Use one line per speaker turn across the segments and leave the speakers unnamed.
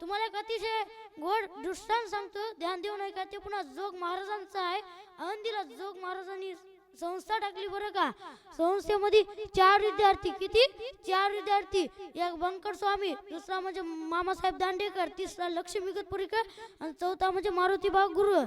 तुम्हाला एक अतिशय गोड दृष्टांत सांगतो ध्यान देऊ नये का ते पुन्हा जोग महाराजांचा आहे. अहंदीला जोग महाराजांनी संस्था टाकली बरं का? संस्थेमध्ये चार विद्यार्थी किती? चार विद्यार्थी. एक बंकर स्वामी दुसरा म्हणजे मामासाहेब दांडेकर तिसरा लक्ष्मी पुरीकर आणि चौथा म्हणजे मारुती बाग गुरु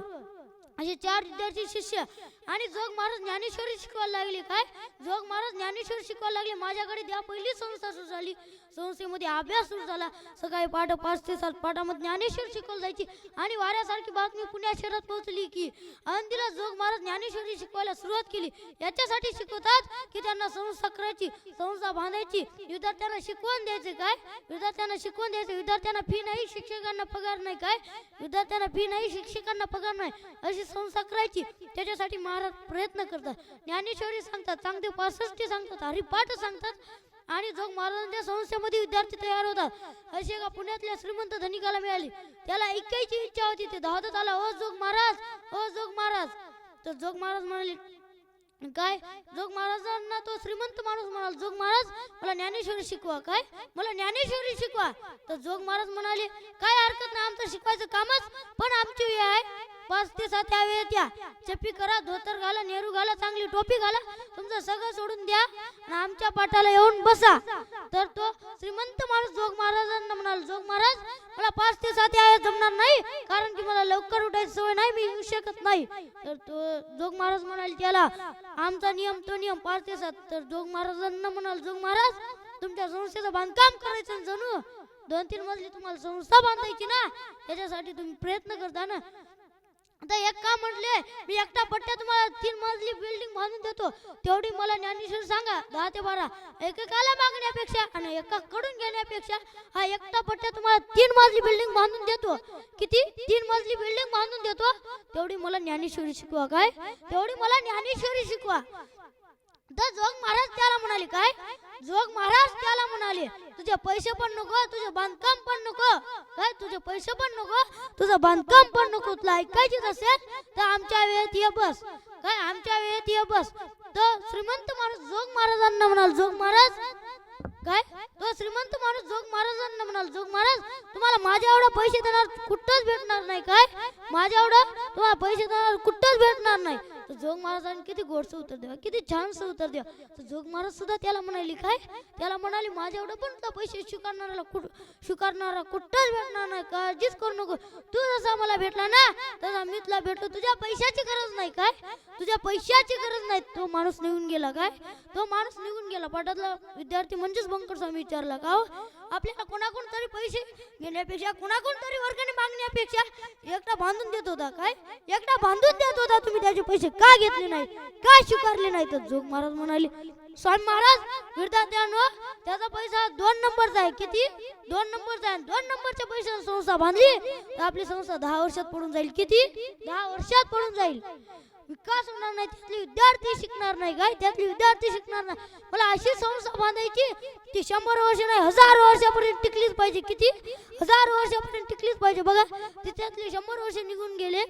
असे चार विद्यार्थी शिष्य आणि जोग महाराज ज्ञानेश्वरी शिकवायला लागले. काय? जोग महाराज ज्ञानेश्वर शिकवायला लागले. माझ्याकडे द्या. पहिली संस्था सुरू झाली. संस्थेमध्ये अभ्यास सुरू झाला. सकाळी पाठ पाच ते सात पाठामध्ये ज्ञानेश्वर शिकवलं जायची आणि वाऱ्यासारखी बातमी पुण्या शहरात पोहोचली की आळंदीला जोग महाराज ज्ञानेश्वरी शिकवायला सुरुवात केली. याच्यासाठी शिकवतात की त्यांना संस्था करायची संस्था बांधायची. विद्यार्थ्यांना शिकवण द्यायचे काय? विद्यार्थ्यांना शिकवण द्यायचे. विद्यार्थ्यांना फी नाही शिक्षकांना पगार नाही. काय? विद्यार्थ्यांना फी नाही शिक्षकांना पगार नाही. अशी संस्था करायची त्याच्यासाठी महाराज प्रयत्न करतात. ज्ञानेश्वरी सांगतात चांगदेव पासष्टी सांगतात हरिपाठ सांगतात आणि जोग महाराजांच्या संस्थेमध्ये विद्यार्थी तयार होतात. अशी एका पुण्यातल्या श्रीमंत धनिकाला मिळाली. त्याला ऐकायची इच्छा होती ते धावत आला ओ जोग महाराज ओ जोग महाराज. तर जोग महाराज म्हणाले काय? जोग महाराजांना तो श्रीमंत माणूस म्हणाल जोग महाराज मला ज्ञानेश्वरी शिकवा. काय? मला ज्ञानेश्वरी शिकवा. तर जोग महाराज म्हणाले काय हरकत नाही आमचं शिकवायचं कामच पण आमची वेळ आहे. पाच ते सात या वेळेत या. चप्पी करा धोतर घाला नेहरू घाला चांगली टोपी घाला. तुमचं सगळं सोडून द्या आणि आमच्या पाठाला येऊन बसा. तर तो श्रीमंत माणूस जोग महाराजांना म्हणाल जोग महाराज मला पाच ते सात या जमणार नाही. कारण की मला लवकर उठायची सवय नाही मी येऊ शकत नाही. तर तो जोग महाराज म्हणाल त्याला आमचा नियम तो नियम पाच ते सात. तर जोग महाराजांना म्हणाल जोग महाराज तुमच्या संस्थेचं बांधकाम करायचं जणू. दोन तीन मजली तुम्हाला संस्था बांधायची ना. त्याच्यासाठी तुम्ही प्रयत्न करता ना. आता एक काम म्हटले मी एकटा पट्ट्या तुम्हाला तीन मजली बिल्डिंग बांधून देतो. तेवढी मला ज्ञानेश्वर सांगा दहा ते बारा. एकेकाला मागण्यापेक्षा आणि एका कडून घेण्यापेक्षा हा एकटा पट्ट्या तुम्हाला तीन मजली बिल्डिंग बांधून देतो. किती? तीन मजली बिल्डिंग बांधून देतो. तेवढी मला ज्ञानेश्वरी शिकवा काय? तेवढी मला ज्ञानेश्वरी शिकवा. तर जोग महाराज त्याला म्हणाले काय? जोग महाराज त्याला म्हणाले तुझे पैसे पण नको तुझे बांधकाम पण नको. काय? तुझे पैसे पण नको? तुझं बांधकाम पण नको तुला ऐकायचीच असेल? तर आमच्या वेळेत ये बस. काय? आमच्या वेळेत ये बस. तर श्रीमंत माणूस जोग महाराजांना म्हणाल जोग महाराज काय? तो श्रीमंत माणूस जोग महाराजांना म्हणाल जोग महाराज तुम्हाला माझ्या एवढा पैसे देणार कुठंच भेटणार नाही काय? माझ्या एवढं तुम्हाला पैसे देणार कुठंच भेटणार नाही. तर जोग महाराजांनी किती गोडसं उत्तर द्यावं किती छानसं उत्तर द्या तर जोग महाराज सुद्धा त्याला म्हणाली काय? त्याला म्हणाली माझ्या एवढं पण तुला पैसे स्वीकारणाऱ्याला कुठ स्वीकारणारा कुठंच भेटणार नाही काळजीच करू नको. तू जसा मला भेटला ना तसा मी तुला भेटलो. तुझ्या पैशाची गरज नाही काय? तुझ्या पैशाची गरज नाही. तो माणूस निघून गेला काय? तो माणूस निघून गेला. पाठातला विद्यार्थी म्हणजेच बंकर स्वामी विचारला का हो? आपल्याला कोणाकोण तरी पैसे घेण्यापेक्षा कोणाकोण तरी वर्गाने मागण्यापेक्षा एकटा बांधून देत होता काय? एकटा बांधून देत होता तुम्ही त्याचे पैसे का घेतले नाही? का स्वीकारले नाही? तर जोग महाराज म्हणाले स्वामी महाराज विद्यार्थ्यांनो त्याचा पैसा दोन नंबरचा आहे. किती? दोन नंबरचा आहे. दोन नंबरच्या पैशाने संस्था बांधली तर आपली संस्था दहा वर्षात पडून जाईल. किती? दहा वर्षात पडून जाईल. विकास होणार नाही त्यातले विद्यार्थी शिकणार नाही काय? त्यातले विद्यार्थी शिकणार नाही. मला अशी संस्था बांधायची ती शंभर वर्ष नाही हजार वर्षापर्यंत टिकलीच पाहिजे. किती? हजार वर्षापर्यंत टिकलीच पाहिजे. बघा ती त्यातले शंभर वर्ष निघून गेले.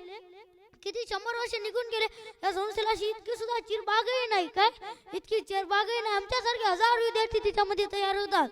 किती शंभर वर्ष निघून गेले. या संस्थेला अशी इतकी सुद्धा चिरबागही नाही काय? इतकी चिरबागही नाही. आमच्यासारखे हजार विद्यार्थी तिच्यामध्ये तयार होतात.